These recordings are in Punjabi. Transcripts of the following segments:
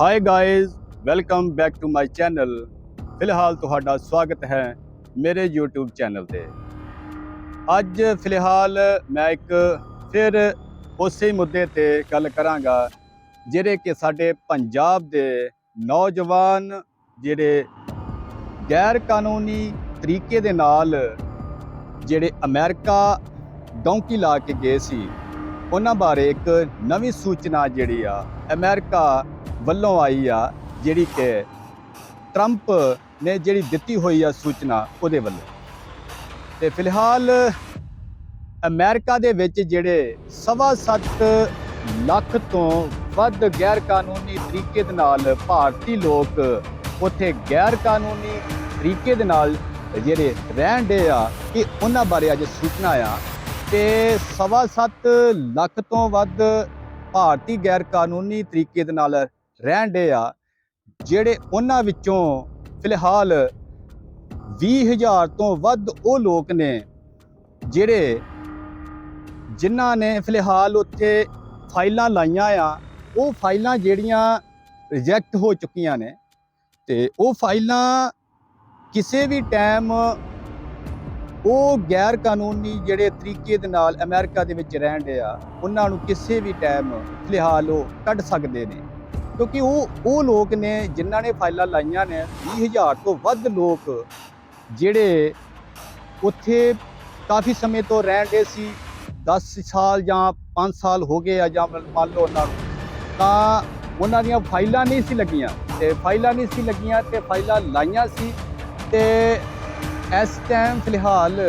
Hi guys welcome back to my channel ਫਿਲਹਾਲ ਤੁਹਾਡਾ ਸਵਾਗਤ ਹੈ ਮੇਰੇ YouTube ਚੈਨਲ ਤੇ ਅੱਜ ਫਿਲਹਾਲ ਮੈਂ ਇੱਕ ਫਿਰ ਉਸੇ ਮੁੱਦੇ ਤੇ ਗੱਲ ਕਰਾਂਗਾ ਜਿਹੜੇ ਕਿ ਸਾਡੇ ਪੰਜਾਬ ਦੇ ਨੌਜਵਾਨ ਜਿਹੜੇ ਗੈਰ ਕਾਨੂੰਨੀ ਤਰੀਕੇ ਦੇ ਨਾਲ ਜਿਹੜੇ ਅਮਰੀਕਾ ਡੌਂਕੀ ਲਾ ਕੇ ਗਏ ਸੀ ਉਹਨਾਂ ਬਾਰੇ ਇੱਕ ਨਵੀਂ ਸੂਚਨਾ ਜਿਹੜੀ ਆ ਅਮਰੀਕਾ ਵੱਲੋਂ ਆਈ ਆ ਜਿਹੜੀ ਕਿ ਟਰੰਪ ਨੇ ਜਿਹੜੀ ਦਿੱਤੀ ਹੋਈ ਆ ਸੂਚਨਾ ਉਹਦੇ ਵੱਲੋਂ। ਤੇ ਫਿਲਹਾਲ ਅਮਰੀਕਾ ਦੇ ਵਿੱਚ ਜਿਹੜੇ ਸਵਾ ਸੱਤ ਲੱਖ ਤੋਂ ਵੱਧ ਗੈਰ ਕਾਨੂੰਨੀ ਤਰੀਕੇ ਦੇ ਨਾਲ ਭਾਰਤੀ ਲੋਕ ਉੱਥੇ ਗੈਰ ਕਾਨੂੰਨੀ ਤਰੀਕੇ ਦੇ ਨਾਲ ਜਿਹੜੇ ਰਹਿਣ ਦੇ ਆ ਕਿ ਉਹਨਾਂ ਬਾਰੇ ਅੱਜ ਸੂਚਨਾ ਆ। ਤੇ ਸਵਾ ਸੱਤ ਲੱਖ ਤੋਂ ਵੱਧ ਭਾਰਤੀ ਗੈਰ ਕਾਨੂੰਨੀ ਤਰੀਕੇ ਦੇ ਨਾਲ ਰਹਿਣ ਦੇ ਆ, ਜਿਹੜੇ ਉਹਨਾਂ ਵਿੱਚੋਂ ਫਿਲਹਾਲ 20000 ਤੋਂ ਵੱਧ ਉਹ ਲੋਕ ਨੇ, ਜਿਹੜੇ ਜਿਨ੍ਹਾਂ ਨੇ ਫਿਲਹਾਲ ਉੱਥੇ ਫਾਈਲਾਂ ਲਾਈਆਂ ਆ, ਉਹ ਫਾਈਲਾਂ ਜਿਹੜੀਆਂ ਰਿਜੈਕਟ ਹੋ ਚੁੱਕੀਆਂ ਨੇ ਤੇ ਉਹ ਫਾਈਲਾਂ ਕਿਸੇ ਵੀ ਟਾਈਮ ਉਹ ਗੈਰ ਕਾਨੂੰਨੀ ਜਿਹੜੇ ਤਰੀਕੇ ਦੇ ਨਾਲ ਅਮਰੀਕਾ ਦੇ ਵਿੱਚ ਰਹਿਣ ਦੇ ਆ, ਉਹਨਾਂ ਨੂੰ ਕਿਸੇ ਵੀ ਟਾਈਮ ਫਿਲਹਾਲ ਉਹ ਕੱਢ ਸਕਦੇ ਨੇ। ਕਿਉਂਕਿ ਉਹ ਉਹ ਲੋਕ ਨੇ ਜਿਨ੍ਹਾਂ ਨੇ ਫਾਈਲਾਂ ਲਾਈਆਂ ਨੇ 20000 ਤੋਂ ਵੱਧ ਲੋਕ ਜਿਹੜੇ ਉੱਥੇ ਕਾਫੀ ਸਮੇਂ ਤੋਂ ਰਹਿਣ ਦੇ ਸੀ 10 ਸਾਲ ਜਾਂ 5 ਸਾਲ ਹੋ ਗਏ ਆ ਜਾਂ ਮੰਨ ਲਓ ਉਹਨਾਂ ਨੂੰ, ਤਾਂ ਉਹਨਾਂ ਦੀਆਂ ਫਾਈਲਾਂ ਨਹੀਂ ਸੀ ਲੱਗੀਆਂ। ਤੇ ਫਾਈਲਾਂ ਨਹੀਂ ਸੀ ਲੱਗੀਆਂ ਤੇ ਫਾਈਲਾਂ ਲਾਈਆਂ ਸੀ ਤੇ ਇਸ ਟਾਈਮ ਫਿਲਹਾਲ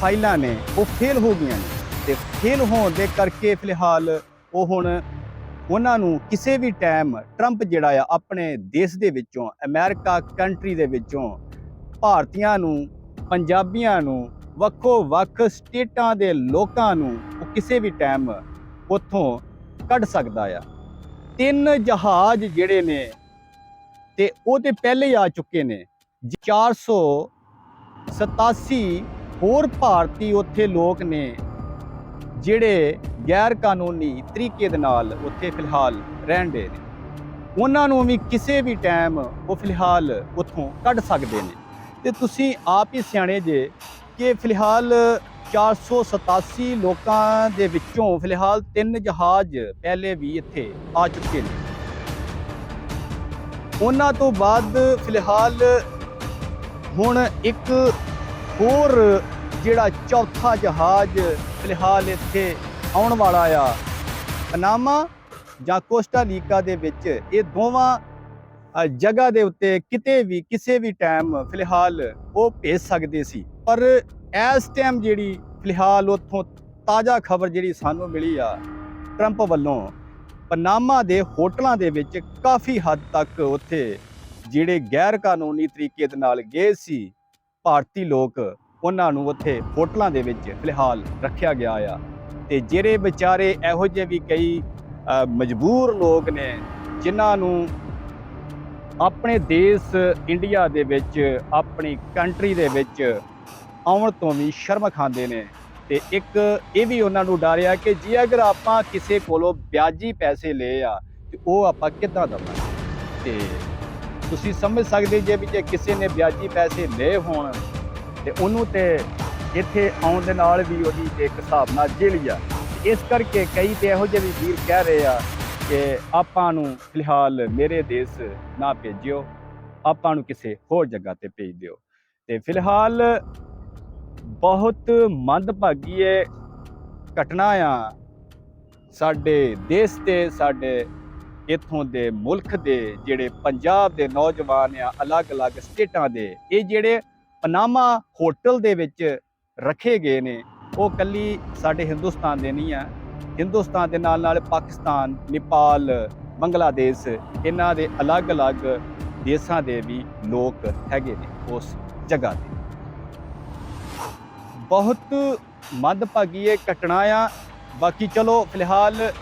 ਫਾਈਲਾਂ ਨੇ, ਉਹ ਫੇਲ ਹੋ ਗਈਆਂ ਨੇ। ਤੇ ਫੇਲ ਹੋਣ ਦੇ ਕਰਕੇ ਫਿਲਹਾਲ ਉਹ ਹੁਣ ਉਹਨਾਂ ਨੂੰ ਕਿਸੇ ਵੀ ਟਾਈਮ ਟਰੰਪ ਜਿਹੜਾ ਆ ਆਪਣੇ ਦੇਸ਼ ਦੇ ਵਿੱਚੋਂ ਅਮਰੀਕਾ ਕੰਟਰੀ ਦੇ ਵਿੱਚੋਂ ਭਾਰਤੀਆਂ ਨੂੰ, ਪੰਜਾਬੀਆਂ ਨੂੰ, ਵੱਖੋ ਵੱਖ ਸਟੇਟਾਂ ਦੇ ਲੋਕਾਂ ਨੂੰ ਉਹ ਕਿਸੇ ਵੀ ਟਾਈਮ ਉੱਥੋਂ ਕੱਢ ਸਕਦਾ ਆ। ਤਿੰਨ ਜਹਾਜ਼ ਜਿਹੜੇ ਨੇ ਤੇ ਉਹ ਤੇ ਪਹਿਲੇ ਆ ਚੁੱਕੇ ਨੇ। 487 ਹੋਰ ਭਾਰਤੀ ਉੱਥੇ ਲੋਕ ਨੇ ਜਿਹੜੇ ਗੈਰ ਕਾਨੂੰਨੀ ਤਰੀਕੇ ਦੇ ਨਾਲ ਉੱਥੇ ਫਿਲਹਾਲ ਰਹਿਣ ਦੇ ਨੇ। ਉਹਨਾਂ ਨੂੰ ਵੀ ਕਿਸੇ ਵੀ ਟਾਈਮ ਉਹ ਫਿਲਹਾਲ ਉੱਥੋਂ ਕੱਢ ਸਕਦੇ ਨੇ। ਤੇ ਤੁਸੀਂ ਆਪ ਹੀ ਸਿਆਣੇ ਜੇ ਕਿ ਫਿਲਹਾਲ 487 ਲੋਕਾਂ ਦੇ ਵਿੱਚੋਂ ਫਿਲਹਾਲ ਤਿੰਨ ਜਹਾਜ਼ ਪਹਿਲੇ ਵੀ ਇੱਥੇ ਆ ਚੁੱਕੇ ਨੇ। ਉਹਨਾਂ ਤੋਂ ਬਾਅਦ ਫਿਲਹਾਲ ਹੁਣ ਇੱਕ ਹੋਰ ਜਿਹੜਾ ਚੌਥਾ ਜਹਾਜ਼ ਫਿਲਹਾਲ ਇੱਥੇ ਆਉਣ ਵਾਲਾ ਆ। ਪਨਾਮਾ ਜਾਂ ਕੋਸਟਾ ਰੀਕਾ ਦੇ ਵਿੱਚ ਇਹ ਦੋਵਾਂ ਜਗ੍ਹਾ ਦੇ ਉੱਤੇ ਕਿਤੇ ਵੀ, ਕਿਸੇ ਵੀ ਟਾਈਮ ਫਿਲਹਾਲ ਉਹ ਭੇਜ ਸਕਦੇ ਸੀ। ਪਰ ਇਸ ਟਾਈਮ ਜਿਹੜੀ ਫਿਲਹਾਲ ਉੱਥੋਂ ਤਾਜ਼ਾ ਖਬਰ ਜਿਹੜੀ ਸਾਨੂੰ ਮਿਲੀ ਆ ਟਰੰਪ ਵੱਲੋਂ ਪਨਾਮਾ ਦੇ ਹੋਟਲਾਂ ਦੇ ਵਿੱਚ ਕਾਫੀ ਹੱਦ ਤੱਕ ਉੱਥੇ ਜਿਹੜੇ ਗੈਰ ਕਾਨੂੰਨੀ ਤਰੀਕੇ ਦੇ ਨਾਲ ਗਏ ਸੀ, ਭਾਰਤੀ ਲੋਕ ਉਹਨਾਂ ਨੂੰ ਉੱਥੇ ਹੋਟਲਾਂ ਦੇ ਵਿੱਚ ਫਿਲਹਾਲ ਰੱਖਿਆ ਗਿਆ ਆ। ਤੇ ਜਿਹੜੇ ਵਿਚਾਰੇ ਇਹੋ ਜਿਹੇ ਵੀ ਕਈ ਮਜਬੂਰ ਲੋਕ ਨੇ, ਜਿਨ੍ਹਾਂ ਨੂੰ ਆਪਣੇ ਦੇਸ਼ ਇੰਡੀਆ ਦੇ ਵਿੱਚ, ਆਪਣੀ ਕੰਟਰੀ ਦੇ ਵਿੱਚ ਆਉਣ ਤੋਂ ਵੀ ਸ਼ਰਮ ਖਾਂਦੇ ਨੇ। ਤੇ ਇੱਕ ਇਹ ਵੀ ਉਹਨਾਂ ਨੂੰ ਡਰਿਆ ਕਿ ਜੇ ਅਗਰ ਆਪਾਂ ਕਿਸੇ ਕੋਲੋਂ ਵਿਆਜੀ ਪੈਸੇ ਲਏ ਆ, ਤੇ ਉਹ ਆਪਾਂ ਕਿੱਦਾਂ ਦਵਾਂਗੇ? ਤੇ ਤੁਸੀਂ ਸਮਝ ਸਕਦੇ ਜੇ ਵੀ ਜੇ ਕਿਸੇ ਨੇ ਵਿਆਜੀ ਪੈਸੇ ਲਏ ਹੋਣ ਤੇ ਉਹਨੂੰ ਤੇ ਇੱਥੇ ਆਉਣ ਦੇ ਨਾਲ ਵੀ ਉਹਦੀ ਇੱਕ ਹਿਸਾਬ ਨਾਲ ਜੇਲ੍ਹ ਆ। ਇਸ ਕਰਕੇ ਕਈ ਤੇ ਇਹੋ ਜਿਹੇ ਵੀ ਵੀਰ ਕਹਿ ਰਹੇ ਆ ਕਿ ਆਪਾਂ ਨੂੰ ਫਿਲਹਾਲ ਮੇਰੇ ਦੇਸ਼ ਨਾ ਭੇਜਿਓ, ਆਪਾਂ ਨੂੰ ਕਿਸੇ ਹੋਰ ਜਗ੍ਹਾ ਤੇ ਭੇਜ ਦਿਓ। ਤੇ ਫਿਲਹਾਲ ਬਹੁਤ ਮੰਦਭਾਗੀ ਹੈ ਘਟਨਾ ਆ। ਸਾਡੇ ਦੇਸ਼ ਤੇ ਸਾਡੇ ਇੱਥੋਂ ਦੇ ਮੁਲਕ ਦੇ ਜਿਹੜੇ ਪੰਜਾਬ ਦੇ ਨੌਜਵਾਨ ਆ, ਅਲੱਗ-ਅਲੱਗ ਸਟੇਟਾਂ ਦੇ, ਇਹ ਜਿਹੜੇ ਪਨਾਮਾ ਹੋਟਲ ਦੇ ਵਿੱਚ ਰੱਖੇ ਗਏ ਨੇ। ਉਹ ਕੱਲੀ ਸਾਡੇ ਹਿੰਦੁਸਤਾਨ ਦੇ ਨਹੀਂ ਆ। ਹਿੰਦੁਸਤਾਨ ਦੇ ਨਾਲ ਨਾਲ ਪਾਕਿਸਤਾਨ, ਨੇਪਾਲ, ਬੰਗਲਾਦੇਸ਼, ਇਹਨਾਂ ਦੇ ਅਲੱਗ-ਅਲੱਗ ਦੇਸ਼ਾਂ ਦੇ ਵੀ ਲੋਕ ਹੈਗੇ ਨੇ ਉਸ ਜਗ੍ਹਾ ਤੇ। ਬਹੁਤ ਮੰਦਭਾਗੀ ਇਹ ਘਟਨਾ ਆ। ਬਾਕੀ ਚਲੋ, ਫਿਲਹਾਲ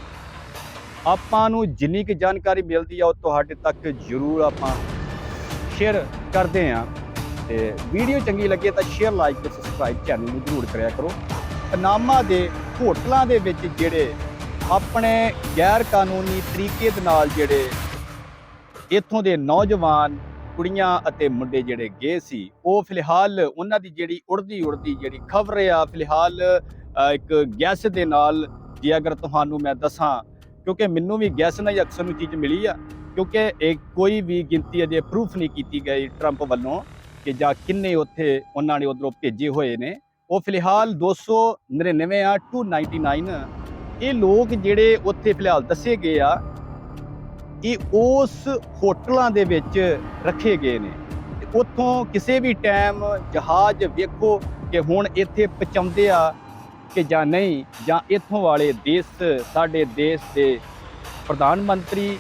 ਆਪਾਂ ਨੂੰ ਜਿੰਨੀ ਕੁ ਜਾਣਕਾਰੀ ਮਿਲਦੀ ਆ, ਉਹ ਤੁਹਾਡੇ ਤੱਕ ਜ਼ਰੂਰ ਆਪਾਂ ਸ਼ੇਅਰ ਕਰਦੇ ਆ। ਤੇ ਵੀਡੀਓ ਚੰਗੀ ਲੱਗੇ ਤਾਂ ਸ਼ੇਅਰ ਲਾਈਕ ਤੇ ਸਬਸਕ੍ਰਾਈਬ ਚੈਨਲ ਨੂੰ ਜ਼ਰੂਰ ਕਰਿਆ ਕਰੋ। ਪਨਾਮਾ ਦੇ ਹੋਟਲਾਂ ਦੇ ਵਿੱਚ ਜਿਹੜੇ ਆਪਣੇ ਗੈਰ ਕਾਨੂੰਨੀ ਤਰੀਕੇ ਦੇ ਨਾਲ ਜਿਹੜੇ ਇੱਥੋਂ ਦੇ ਨੌਜਵਾਨ ਕੁੜੀਆਂ ਅਤੇ ਮੁੰਡੇ ਜਿਹੜੇ ਗਏ ਸੀ, ਉਹ ਫਿਲਹਾਲ ਉਹਨਾਂ ਦੀ ਜਿਹੜੀ ਉੜਦੀ ਉੜਦੀ ਜਿਹੜੀ ਖਬਰ ਆ, ਫਿਲਹਾਲ ਇੱਕ ਗੈਸ ਦੇ ਨਾਲ ਜੇ ਅਗਰ ਤੁਹਾਨੂੰ ਮੈਂ ਦੱਸਾਂ, ਕਿਉਂਕਿ ਮੈਨੂੰ ਵੀ ਗੈਸ ਨਾਲ ਹੀ ਅਕਸਰ ਨੂੰ ਚੀਜ਼ ਮਿਲੀ ਆ, ਕਿਉਂਕਿ ਇਹ ਕੋਈ ਵੀ ਗਿਣਤੀ ਅਜੇ ਪ੍ਰੂਫ ਨਹੀਂ ਕੀਤੀ ਗਈ ਟਰੰਪ ਵੱਲੋਂ। ਕਿ ਜਾਂ ਕਿੰਨੇ ਉੱਥੇ ਉਹਨਾਂ ਨੇ ਉਧਰੋਂ ਭੇਜੇ ਹੋਏ ਨੇ। ਉਹ ਫਿਲਹਾਲ 299 ਆ 299 ਇਹ ਲੋਕ ਜਿਹੜੇ ਉੱਥੇ ਫਿਲਹਾਲ ਦੱਸੇ ਗਏ ਆ, ਇਹ ਉਸ ਹੋਟਲਾਂ ਦੇ ਵਿੱਚ ਰੱਖੇ ਗਏ ਨੇ। ਉੱਥੋਂ ਕਿਸੇ ਵੀ ਟਾਈਮ ਜਹਾਜ਼ ਵੇਖੋ ਕਿ ਹੁਣ ਇੱਥੇ ਪਹੁੰਚਾਉਂਦੇ ਆ ਕਿ ਜਾਂ ਨਹੀਂ, ਜਾਂ ਇੱਥੋਂ ਵਾਲੇ ਦੇਸ਼, ਸਾਡੇ ਦੇਸ਼ ਦੇ ਪ੍ਰਧਾਨ ਮੰਤਰੀ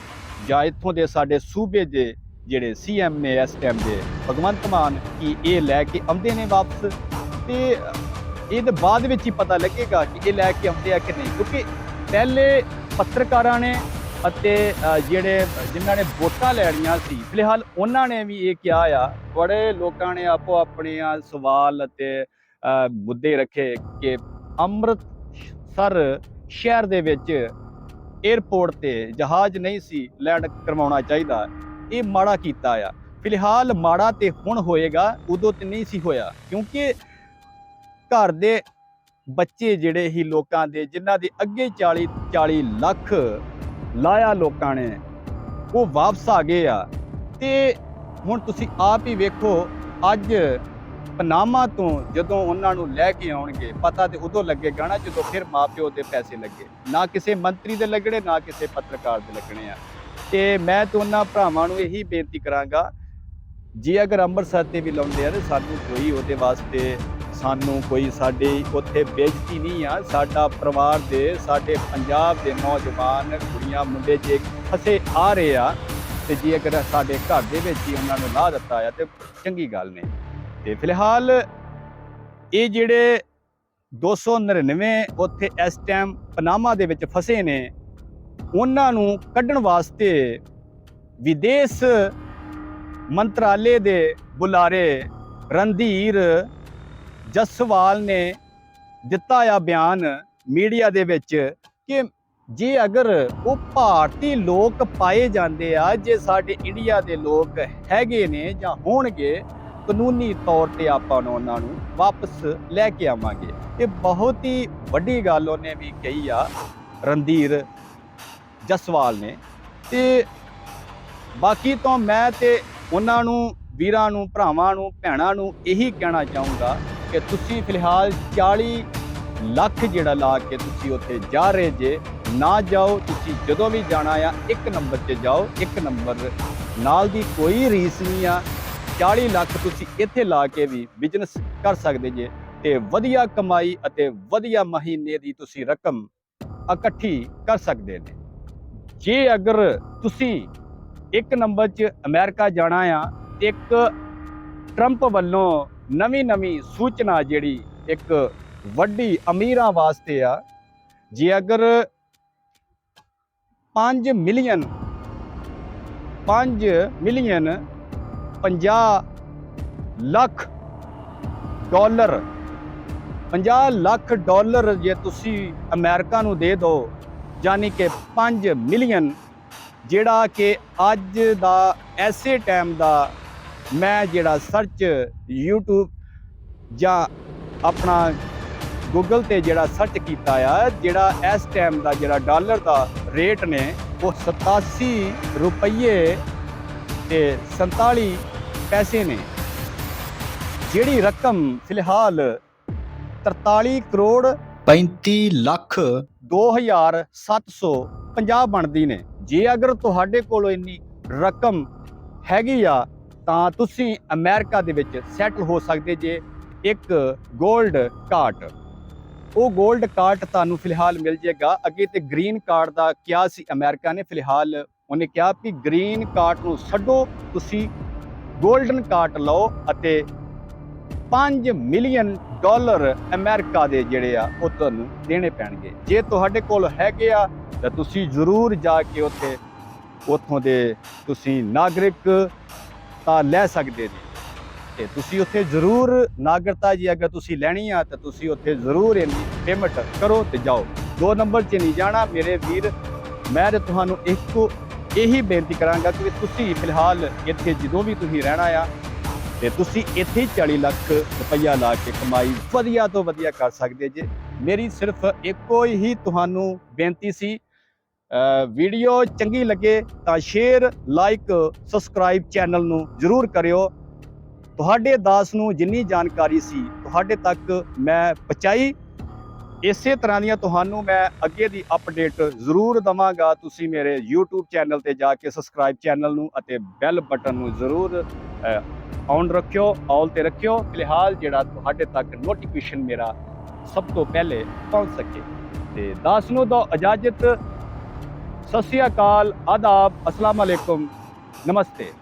ਜਾਂ ਇੱਥੋਂ ਦੇ ਸਾਡੇ ਸੂਬੇ ਦੇ ਜਿਹੜੇ ਸੀਐਮ ਨੇ ਇਸ ਟਾਈਮ ਦੇ, ਭਗਵੰਤ ਮਾਨ ਕੀ ਇਹ ਲੈ ਕੇ ਆਉਂਦੇ ਨੇ ਵਾਪਸ? ਤੇ ਇਹਦੇ ਬਾਅਦ ਵਿੱਚ ਹੀ ਪਤਾ ਲੱਗੇਗਾ ਕਿ ਇਹ ਲੈ ਕੇ ਆਉਂਦੇ ਆ ਕਿ ਨਹੀਂ, ਕਿਉਂਕਿ ਪਹਿਲੇ ਪੱਤਰਕਾਰਾਂ ਨੇ ਅਤੇ ਜਿਹੜੇ, ਜਿਨ੍ਹਾਂ ਨੇ ਵੋਟਾਂ ਲੈਣੀਆਂ ਸੀ, ਫਿਲਹਾਲ ਉਹਨਾਂ ਨੇ ਵੀ ਇਹ ਕਿਹਾ ਆ, ਬੜੇ ਲੋਕਾਂ ਨੇ ਆਪੋ ਆਪਣੇ ਆ ਸਵਾਲ ਅਤੇ ਮੁੱਦੇ ਰੱਖੇ ਕਿ ਅੰਮ੍ਰਿਤਸਰ ਸ਼ਹਿਰ ਦੇ ਵਿੱਚ 에ਅਰਪੋਰਟ ਤੇ ਜਹਾਜ਼ ਨਹੀਂ ਸੀ ਲੈਂਡ ਕਰਵਾਉਣਾ ਚਾਹੀਦਾ। ਇਹ ਮਾੜਾ ਕੀਤਾ ਆ। ਫਿਲਹਾਲ ਮਾੜਾ ਤੇ ਹੁਣ ਹੋਏਗਾ, ਉਦੋਂ ਤੇ ਨਹੀਂ ਸੀ ਹੋਇਆ। ਕਿਉਂਕਿ ਘਰ ਦੇ ਬੱਚੇ ਜਿਹੜੇ ਹੀ ਲੋਕਾਂ ਦੇ, ਜਿਨ੍ਹਾਂ ਦੇ ਅੱਗੇ 40 40 ਲੱਖ ਲਾਇਆ ਲੋਕਾਂ ਨੇ, ਉਹ ਵਾਪਸ ਆ ਗਏ ਆ। ਤੇ ਹੁਣ ਤੁਸੀਂ ਆਪ ਹੀ ਵੇਖੋ, ਅੱਜ ਪਨਾਮਾ ਤੋਂ ਜਦੋਂ ਉਹਨਾਂ ਨੂੰ ਲੈ ਕੇ ਆਉਣਗੇ, ਪਤਾ ਤੇ ਉਦੋਂ ਲੱਗੇਗਾ ਨਾ ਜਦੋਂ ਫਿਰ ਮਾਪਿਓ ਦੇ ਪੈਸੇ ਲੱਗੇ। ਨਾ ਕਿਸੇ ਮੰਤਰੀ ਦੇ ਲੱਗਣੇ, ਨਾ ਕਿਸੇ ਪੱਤਰਕਾਰ ਦੇ ਲੱਗਣੇ ਆ। ਤੇ ਮੈਂ ਦੋਨਾਂ ਭਰਾਵਾਂ ਨੂੰ ਇਹੀ ਬੇਨਤੀ ਕਰਾਂਗਾ, ਜੇ ਅਗਰ ਅੰਮ੍ਰਿਤਸਰ ਤੇ ਵੀ ਲਾਉਂਦੇ ਆ ਤੇ ਸਾਨੂੰ ਕੋਈ ਉਹਦੇ ਵਾਸਤੇ ਸਾਨੂੰ ਕੋਈ ਸਾਡੇ ਉੱਥੇ ਬੇਇੱਜ਼ਤੀ ਨਹੀਂ ਆ। ਸਾਡਾ ਪਰਿਵਾਰ ਦੇ, ਸਾਡੇ ਪੰਜਾਬ ਦੇ ਨੌਜਵਾਨ ਕੁੜੀਆਂ, ਮੁੰਡੇ ਜੇ ਫਸੇ ਆ ਰਹੇ ਆ ਤੇ ਜੇ ਅਗਰ ਸਾਡੇ ਘਰ ਦੇ ਵਿੱਚ ਹੀ ਉਹਨਾਂ ਨੂੰ ਲਾ ਦਿੱਤਾ ਆ ਤੇ ਚੰਗੀ ਗੱਲ ਨੇ ਤੇ ਫਿਲਹਾਲ ਇਹ ਜਿਹੜੇ 299 ਉੱਥੇ ਇਸ ਟਾਈਮ ਪਨਾਮਾ ਦੇ ਵਿੱਚ ਫਸੇ ਨੇ ਉਹਨਾਂ ਨੂੰ ਕੱਢਣ ਵਾਸਤੇ ਵਿਦੇਸ਼ ਮੰਤਰਾਲੇ ਦੇ ਬੁਲਾਰੇ ਰਣਧੀਰ ਜਸਵਾਲ ਨੇ ਦਿੱਤਾ ਆ ਬਿਆਨ ਮੀਡੀਆ ਦੇ ਵਿੱਚ ਕਿ ਜੇ ਅਗਰ ਉਹ ਭਾਰਤੀ ਲੋਕ ਪਾਏ ਜਾਂਦੇ ਆ, ਜੇ ਸਾਡੇ ਇੰਡੀਆ ਦੇ ਲੋਕ ਹੈਗੇ ਨੇ ਜਾਂ ਹੋਣਗੇ, ਕਾਨੂੰਨੀ ਤੌਰ ਤੇ ਆਪਾਂ ਉਹਨਾਂ ਨੂੰ ਵਾਪਸ ਲੈ ਕੇ ਆਵਾਂਗੇ। ਇਹ ਬਹੁਤ ਹੀ ਵੱਡੀ ਗੱਲ ਉਹਨੇ ਵੀ ਕਹੀ ਆ ਰਣਧੀਰ ਜਸਵਾਲ ਨੇ। ਤੇ ਬਾਕੀ ਤੋਂ ਮੈਂ ਤੇ ਉਹਨਾਂ ਨੂੰ, ਵੀਰਾਂ ਨੂੰ, ਭਰਾਵਾਂ ਨੂੰ, ਭੈਣਾਂ ਨੂੰ ਇਹੀ ਕਹਿਣਾ ਚਾਹੂੰਗਾ ਕਿ ਤੁਸੀਂ ਫਿਲਹਾਲ 40 ਲੱਖ ਜਿਹੜਾ ਲਾ ਕੇ ਤੁਸੀਂ ਉੱਥੇ ਜਾ ਰਹੇ ਜੇ, ਨਾ ਜਾਓ, ਤੁਸੀਂ ਜਦੋਂ ਵੀ ਜਾਣਾ ਆ, ਇੱਕ ਨੰਬਰ 'ਤੇ ਜਾਓ, ਇੱਕ ਨੰਬਰ ਨਾਲ ਦੀ ਕੋਈ ਰੀਸ ਨਹੀਂ ਆ। 40 ਲੱਖ ਤੁਸੀਂ ਇੱਥੇ ਲਾ ਕੇ ਵੀ ਬਿਜ਼ਨਸ ਕਰ ਸਕਦੇ ਜੇ ਤੇ ਵਧੀਆ ਕਮਾਈ ਅਤੇ ਵਧੀਆ ਮਹੀਨੇ ਦੀ ਤੁਸੀਂ ਰਕਮ ਇਕੱਠੀ ਕਰ ਸਕਦੇ ਨੇ। ਜੇ ਅਗਰ ਤੁਸੀਂ ਇੱਕ ਨੰਬਰ 'ਚ ਅਮਰੀਕਾ ਜਾਣਾ ਆ, ਇੱਕ ਟਰੰਪ ਵੱਲੋਂ ਨਵੀਂ ਨਵੀਂ ਸੂਚਨਾ ਜਿਹੜੀ ਇੱਕ ਵੱਡੀ ਅਮੀਰਾਂ ਵਾਸਤੇ ਆ, ਜੇ ਅਗਰ 5 million 5 million 50 lakh dollar 50 lakh dollar ਜੇ ਤੁਸੀਂ ਅਮਰੀਕਾ ਨੂੰ ਦੇ ਦਿਓ ਯਾਨੀ ਕਿ 5 ਮਿਲੀਅਨ, ਜਿਹੜਾ ਕਿ ਅੱਜ ਦਾ ਐਸੇ ਟਾਈਮ ਦਾ ਮੈਂ ਜਿਹੜਾ ਸਰਚ YouTube ਜਾਂ ਆਪਣਾ Google ਤੇ ਜਿਹੜਾ ਸਰਚ ਕੀਤਾ ਆ, ਜਿਹੜਾ ਇਸ ਟਾਈਮ ਦਾ ਜਿਹੜਾ ਡਾਲਰ ਦਾ ਰੇਟ ਨੇ, ਉਹ 87 ਰੁਪਏ ਤੇ 47 ਪੈਸੇ ਨੇ। ਜਿਹੜੀ ਰਕਮ ਫਿਲਹਾਲ 43 ਕਰੋੜ 35 ਲੱਖ 2750 ਬਣਦੀ ਨੇ। ਜੇ ਅਗਰ ਤੁਹਾਡੇ ਕੋਲ ਇੰਨੀ ਰਕਮ ਹੈਗੀ ਆ, ਤਾਂ ਤੁਸੀਂ ਅਮਰੀਕਾ ਦੇ ਵਿੱਚ ਸੈਟਲ ਹੋ ਸਕਦੇ ਜੇ ਇੱਕ 골ਡ ਕਾਰਡ। ਉਹ 골ਡ ਕਾਰਡ ਤੁਹਾਨੂੰ ਫਿਲਹਾਲ ਮਿਲ ਜਾਏਗਾ। ਅੱਗੇ ਤੇ ਗ੍ਰੀਨ ਕਾਰਡ ਦਾ ਕਿਹਾ ਸੀ ਅਮਰੀਕਾ ਨੇ, ਫਿਲਹਾਲ ਉਹਨੇ ਕਿਹਾ ਕਿ ਗ੍ਰੀਨ ਕਾਰਡ ਨੂੰ ਛੱਡੋ, ਤੁਸੀਂ 골ਡਨ ਕਾਰਡ ਲਓ ਅਤੇ 5 ਮਿਲੀਅਨ ਡਾਲਰ ਅਮਰੀਕਾ ਦੇ ਜਿਹੜੇ ਆ, ਉਹ ਤੁਹਾਨੂੰ ਦੇਣੇ ਪੈਣਗੇ। ਜੇ ਤੁਹਾਡੇ ਕੋਲ ਹੈਗੇ ਆ, ਤਾਂ ਤੁਸੀਂ ਜ਼ਰੂਰ ਜਾ ਕੇ ਉੱਥੇ, ਉੱਥੋਂ ਦੇ ਤੁਸੀਂ ਨਾਗਰਿਕ ਤਾਂ ਲੈ ਸਕਦੇ ਨੇ। ਤੇ ਤੁਸੀਂ ਉੱਥੇ ਜ਼ਰੂਰ ਨਾਗਰਿਕਤਾ ਜੀ, ਅਗਰ ਤੁਸੀਂ ਲੈਣੀ ਆ, ਤਾਂ ਤੁਸੀਂ ਉੱਥੇ ਜ਼ਰੂਰ ਇਹਦੀ ਪੇਮੈਂਟ ਕਰੋ ਤੇ ਜਾਓ। ਦੋ ਨੰਬਰ 'ਚ ਨਹੀਂ ਜਾਣਾ, ਮੇਰੇ ਵੀਰ, ਮੈਂ ਤੇ ਤੁਹਾਨੂੰ ਇੱਕੋ ਇਹੀ ਬੇਨਤੀ ਕਰਾਂਗਾ ਕਿ ਤੁਸੀਂ ਫਿਲਹਾਲ ਇੱਥੇ ਜਦੋਂ ਵੀ ਤੁਸੀਂ ਰਹਿਣਾ ਆ ਤੇ ਤੁਸੀਂ ਇੱਥੇ ਹੀ 40 ਲੱਖ ਰੁਪਈਆ ਲਾ ਕੇ ਕਮਾਈ ਵਧੀਆ ਤੋਂ ਵਧੀਆ ਕਰ ਸਕਦੇ ਜੇ। ਮੇਰੀ ਸਿਰਫ ਇੱਕੋ ਹੀ ਤੁਹਾਨੂੰ ਬੇਨਤੀ ਸੀ ਵੀਡੀਓ ਚੰਗੀ ਲੱਗੇ ਤਾਂ ਸ਼ੇਅਰ, ਲਾਈਕ, ਸਬਸਕ੍ਰਾਈਬ ਚੈਨਲ ਨੂੰ ਜਰੂਰ ਕਰਿਓ। ਤੁਹਾਡੇ ਦਾਸ ਨੂੰ ਜਿੰਨੀ ਜਾਣਕਾਰੀ ਸੀ ਤੁਹਾਡੇ ਤੱਕ ਮੈਂ ਪਹੁੰਚਾਈ। ਇਸੇ ਤਰ੍ਹਾਂ ਦੀਆਂ ਤੁਹਾਨੂੰ ਮੈਂ ਅੱਗੇ ਦੀ ਅਪਡੇਟ ਜ਼ਰੂਰ ਦਵਾਂਗਾ। ਤੁਸੀਂ ਮੇਰੇ YouTube ਚੈਨਲ ਤੇ ਜਾ ਕੇ ਸਬਸਕ੍ਰਾਈਬ ਚੈਨਲ ਨੂੰ ਅਤੇ ਬੈਲ ਬਟਨ ਨੂੰ ਜ਼ਰੂਰ ਔਨ ਰੱਖਿਓ ਆਲ ਤੇ ਰੱਖਿਓ। ਫਿਲਹਾਲ ਜਿਹੜਾ ਤੁਹਾਡੇ ਤੱਕ ਨੋਟੀਫਿਕੇਸ਼ਨ ਮੇਰਾ ਸਭ ਤੋਂ ਪਹਿਲੇ ਪਹੁੰਚ ਸਕੇ। ਤੇ ਦਾਸ ਨੂੰ ਦੋ, ਇਜਾਜ਼ਤ। ਸਤਿ ਸ਼੍ਰੀ ਅਕਾਲ, ਆਦਾਬ, ਅਸਲਾਮ ਅਲੈਕੁਮ। ਨਮਸਤੇ।